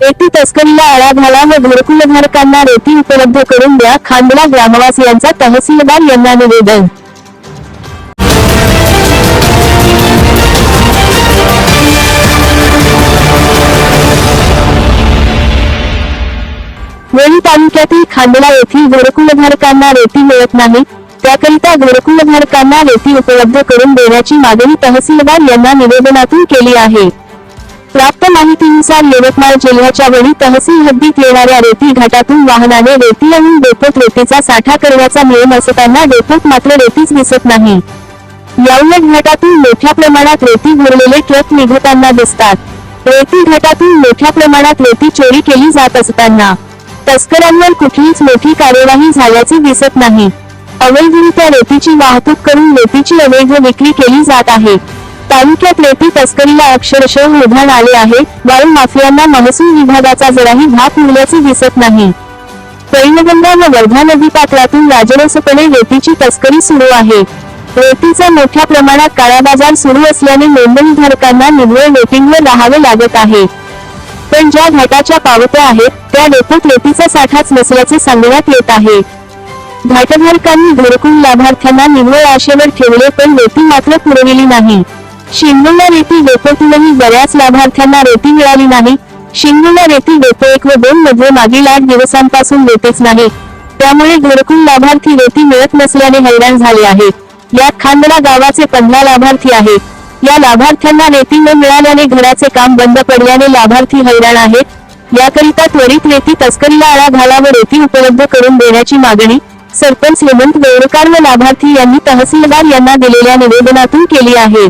रेती तस्करीला आळा घाला व घरकुलधारकांना रेती उपलब्ध करून द्या खांडला ग्रामवासियांचा तहसीलदार यांना निवेदन. वेळी तालुक्यातील खांडला येथील घरकुलधारकांना रेती मिळत नाही. त्याकरिता घरकुलधारकांना रेती उपलब्ध करून देण्याची मागणी तहसीलदार यांना निवेदनातून केली आहे. माहितीनुसार यवतमाळ जिल्ह्याच्या वणी तहसील हद्दीत येणाऱ्या रेती घाटातून वाहनाने रेती आणून डेपोत रेतीचा साठा करण्याचा नियम असताना डेपोत मात्र रेतीच दिसत नाही. याउलट घाटातून मोठ्या प्रमाणात रेती भरलेले ट्रक निघताना दिसतात. रेती घाटातून मोठ्या प्रमाणात रेती चोरी केली जात असताना तस्करांवर कुठलीच मोठी कार्यवाही झाल्याचे दिसत नाही. अवैधरित्या रेतीची वाहतूक करून रेतीची अवैध विक्री केली जात आहे. तालुक्यात रेती तस्करीला अक्षरशः उधाण आले आहे. वाळू माफियांना महसूल विभागाचा जराही घात मिळल्याचे दिसत नाही. पैनगंगा व वर्धा नदी पात्रातून राजरोसपणे रेतीची तस्करी सुरू आहे. रेतीचा मोठ्या प्रमाणात काळाबाजार सुरू असल्याने नोंदणीधारकांना निव्वळ वेटिंगवर राहावे लागत आहे. पण ज्या घाटाच्या पावत्या आहेत त्या डेपोत रेतीचा साठाच नसल्याचे सांगण्यात येत आहे. घाटधारकांनी घरकुल लाभार्थ्यांना निव्वळ आशेवर ठेवले पण रेती मात्र पुरविली नाही. शिंगोला रेती डेपोतूनही बऱ्याच लाभार्थ्यांना रेती मिळाली नाही. शिंगोला रेती डेपो एक व दोन मध्ये मागील आठ दिवसांपासून देतेच नाही. त्यामुळे घरकुल लाभार्थी रेती मिळत नसल्याने हैराण झाले आहे. यात खांदला गावाचे पंधरा लाभार्थी आहेत या लाभार्थ्यांना रेती न मिळाल्याने घराचे काम बंद पडल्याने लाभार्थी हैराण आहेत. याकरिता त्वरित रेती तस्करीला आळा घाला व रेती उपलब्ध करून देण्याची मागणी सरपंच हेमंत गौरकार व लाभार्थी यांनी तहसीलदार यांना दिलेल्या निवेदनातून केली आहे.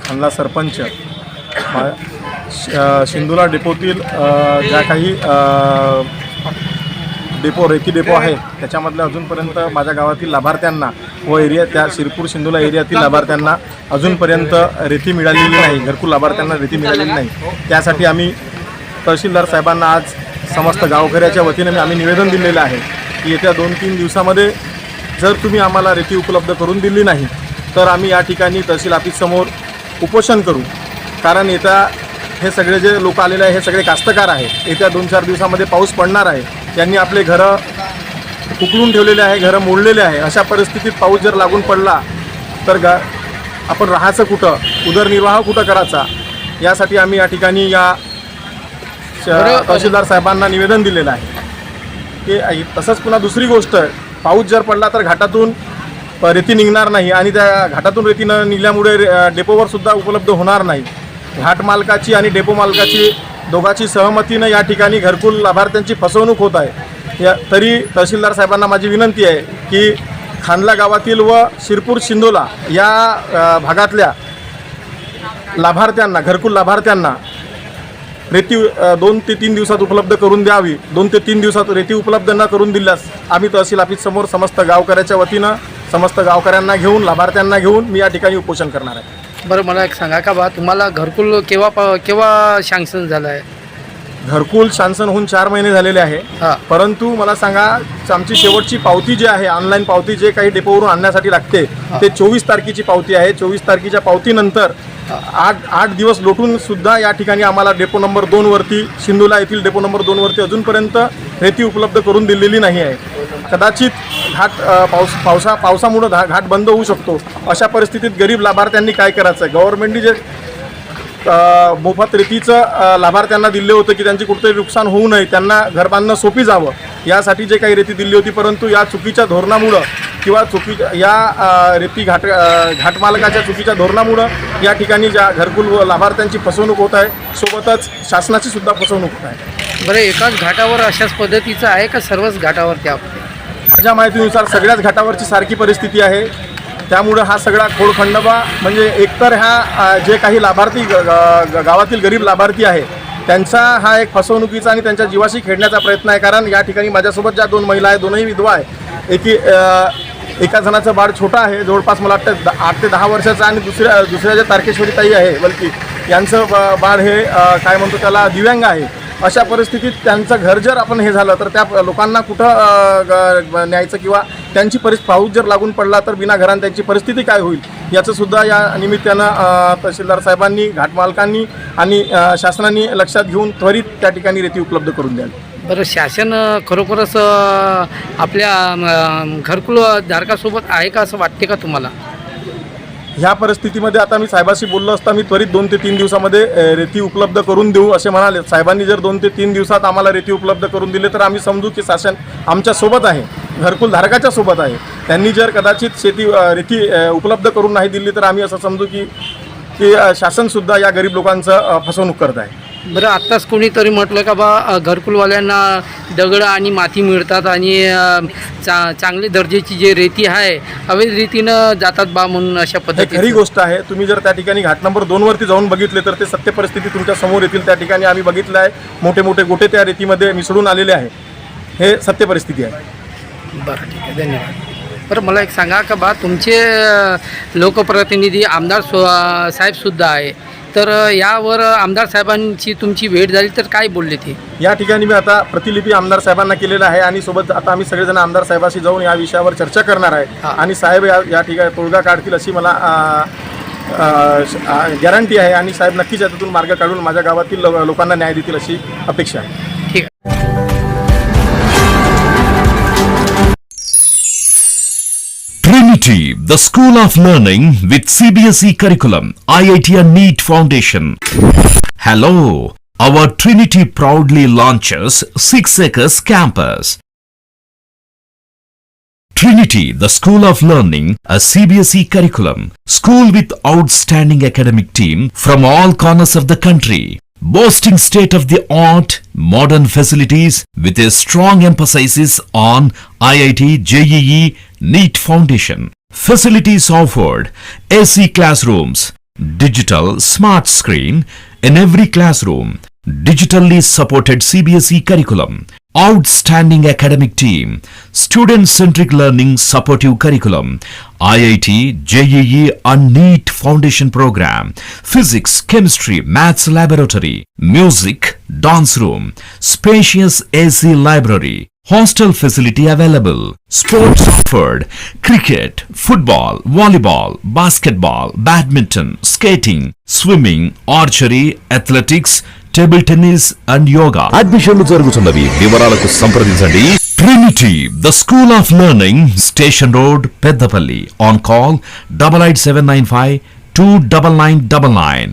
खानला सरपंच. शिंदुला डेपोतील ज्या काही डेपो रेती डेपो आहे त्याच्यामधल्या अजूनपर्यंत माझ्या गावातील लाभार्थ्यांना व एरिया त्या शिरपूर शिंदुला एरियातील लाभार्थ्यांना अजूनपर्यंत रेती मिळालेली नाही घरकुल लाभार्थ्यांना रेती मिळालेली नाही. त्यासाठी आम्ही तहसीलदार साहेबांना आज समस्त गावकऱ्याच्या वतीने आम्ही निवेदन दिलेलं आहे की येत्या दोन तीन दिवसामध्ये जर तुम्ही आम्हाला रेती उपलब्ध करून दिली नाही तर आम्ही या ठिकाणी तहसील ऑफिससमोर उपोषण करू. कारण येत्या हे सगळे जे लोक आलेले आहे हे सगळे कास्तकार आहेत. येत्या दोन चार दिवसामध्ये पाऊस पडणार आहे. त्यांनी आपले घरं उकळून ठेवलेले आहे घरं मोडलेले आहे. अशा परिस्थितीत पाऊस जर लागून पडला तर गा आपण राहायचं कुठं? उदरनिर्वाह कुठं करायचा? यासाठी आम्ही या ठिकाणी या तहसीलदार साहेबांना निवेदन दिलेलं आहे. की तसंच पुन्हा दुसरी गोष्ट पाऊस जर पडला तर घाटातून रेती निघणार नाही आणि त्या घाटातून रेती न निघल्यामुळे रे- डेपोवर सुद्धा उपलब्ध होणार नाही. घाट मालकाची आणि डेपो मालकाची दोघांची सहमतीनं या ठिकाणी घरकुल लाभार्थ्यांची फसवणूक होत आहे. या तरी तहसीलदार साहेबांना माझी विनंती आहे की खानला गावातील व शिरपूर शिंदोला या भागातल्या लाभार्थ्यांना घरकुल लाभार्थ्यांना रेती दोन ते तीन दिवसात उपलब्ध करून द्यावी. दोन ते तीन दिवसात रेती उपलब्ध न करून दिल्यास आम्ही तहसील ऑफिससमोर समस्त गावकऱ्याच्या वतीनं समस्त गावकऱ्यांना घेऊन लाभार्थ्यांना घेऊन मी या ठिकाणी उपोषण करणार आहे. बरं मला एक सांगा का बा तुम्हाला घरकुल केव्हा प- केव्हा सँक्शन झालं आहे? घरकुल शासन होऊन चार महिने झालेले आहे. हां. परंतु मला सांगा आमची शेवटची पावती जी आहे ऑनलाईन पावती जे काही डेपोवरून आणण्यासाठी लागते ते चोवीस तारखेची पावती आहे. चोवीस तारखेच्या पावतीनंतर आठ आठ दिवस लोटून सुद्धा या ठिकाणी आम्हाला डेपो नंबर दोनवरती सिंधुला येथील डेपो नंबर दोनवरती अजूनपर्यंत रेती उपलब्ध करून दिलेली नाही आहे. कदाचित घाट पाऊस पावसा पावसामुळं घा घाट बंद होऊ शकतो. अशा परिस्थितीत गरीब लाभार्थ्यांनी काय करायचं आहे गव्हर्नमेंटने जे मोफत रेतीचं लाभार्थ्यांना दिले होतं की त्यांची कुठेतरी नुकसान होऊ नये त्यांना घर बांधणं सोपी जावं यासाठी जे काही रेती दिली होती परंतु या चुकीच्या धोरणामुळं किंवा चुकीच्या या रेती घाट घाटमालकाच्या चुकीच्या धोरणामुळं या ठिकाणी ज्या घरकुल व लाभार्थ्यांची फसवणूक होत आहे सोबतच शासनाची सुद्धा फसवणूक होत आहे. बरं एकाच घाटावर अशाच पद्धतीचं आहे का सर्वच घाटावर त्या माझ्या माहितीनुसार सगळ्याच घाटावरची सारखी परिस्थिती आहे. त्यामुळं हा सगळा खोडखंडोबा म्हणजे एकतर ह्या जे काही लाभार्थी गावातील गरीब लाभार्थी आहे त्यांचा हा एक फसवणुकीचा आणि त्यांच्या जीवाशी खेळण्याचा प्रयत्न आहे. कारण या ठिकाणी माझ्यासोबत ज्या दोन महिला आहेत दोनही विधवा आहे एकी एका जणाचं बाळ छोटं आहे जवळपास मला वाटतं द- आठ ते दहा वर्षाचं आणि दुसऱ्या दुसऱ्या ज्या तारकेश्वरी ताई आहे बल्कि यांचं ब- बाळ हे काय म्हणतो त्याला दिव्यांग आहे. अशा परिस्थितीत त्यांचं घर जर आपण हे झालं तर त्या लोकांना कुठं ग- न्यायचं किंवा त्यांची परिस पाऊस जर लागून पडला तर बिना घरान त्यांची परिस्थिती काय होईल? याचं सुद्धा या निमित्तानं तहसीलदार साहेबांनी घाटमालकांनी आणि शासनाने लक्षात घेऊन त्वरित त्या ठिकाणी रेती उपलब्ध करून द्यावी. बरं शासन खरोखरच आपल्या घरकुल धारकासोबत आहे का असं वाटते का तुम्हाला? ह्या परिस्थितीमध्ये आता मी साहेबाशी बोललो असता मी त्वरित दोन ते तीन दिवसामध्ये रेती उपलब्ध करून देऊ असे म्हणाले. साहेबांनी जर दोन ते तीन दिवसात आम्हाला रेती उपलब्ध करून दिले तर आम्ही समजू की शासन आमच्यासोबत आहे घरकुल धारकाच्या सोबत आहे. त्यांनी जर कदाचित शेती रेती उपलब्ध करून नाही दिली तर आम्ही असं समजू की की शासनसुद्धा या गरीब लोकांचं फसवणूक करत आहे. बरं आत्ताच कोणीतरी म्हटलं का बा घरकुलवाल्यांना दगड आणि माती मिळतात आणि चा चांगली दर्जाची जे रेती आहे अवैध रीतीनं जातात बा म्हणून अशा हे खरी गोष्ट आहे. तुम्ही जर त्या ठिकाणी घाट नंबर दोन वरती जाऊन बघितले तर ते सत्य परिस्थिती तुमच्यासमोर येतील. त्या ठिकाणी आम्ही बघितलं आहे. मोठे मोठे गोटे त्या रेतीमध्ये मिसळून आलेले आहे. हे सत्य परिस्थिती आहे. बरं ठीक आहे. धन्यवाद. बरं मला एक सांगा का बा तुमचे लोकप्रतिनिधी आमदार सु साहेबसुद्धा आहे. तर यावर आमदार साहेबांची तुमची भेट झाली तर काय बोलले ते? या ठिकाणी मी आता प्रतिलिपी आमदार साहेबांना केलेला आहे आणि सोबत आता आम्ही सगळेजण आमदार साहेबाशी जाऊन या विषयावर चर्चा करणार आहे. आणि साहेब या या ठिकाणी तोडगा काढतील अशी मला गॅरंटी आहे आणि साहेब नक्कीच याच्यातून मार्ग काढून माझ्या गावातील लोकांना न्याय देतील अशी अपेक्षा आहे. Trinity, the School of Learning with CBSE curriculum, IIT and NEET Foundation. Hello, our Trinity proudly launches 6 Acres Campus. Trinity, the School of Learning, a CBSE curriculum, school with outstanding academic team from all corners of the country, boasting state-of-the-art modern facilities with a strong emphasis on IIT, JEE, NEET Foundation. Facilities offered AC classrooms, digital smart screen in every classroom, digitally supported CBSE curriculum, outstanding academic team, student-centric learning supportive curriculum, IIT, JEE and NEET Foundation program, physics, chemistry, maths laboratory, music, dance room, spacious AC library, hostel facility available, sports offered, cricket, football, volleyball, basketball, badminton, skating, swimming, archery, athletics, table tennis and yoga. అడ్మిషన్లు జరుగుతున్నవి. వివరాలకు సంప్రదించండి. Trinity the school of learning station road Peddapalli on call double eight seven nine five two double nine double nine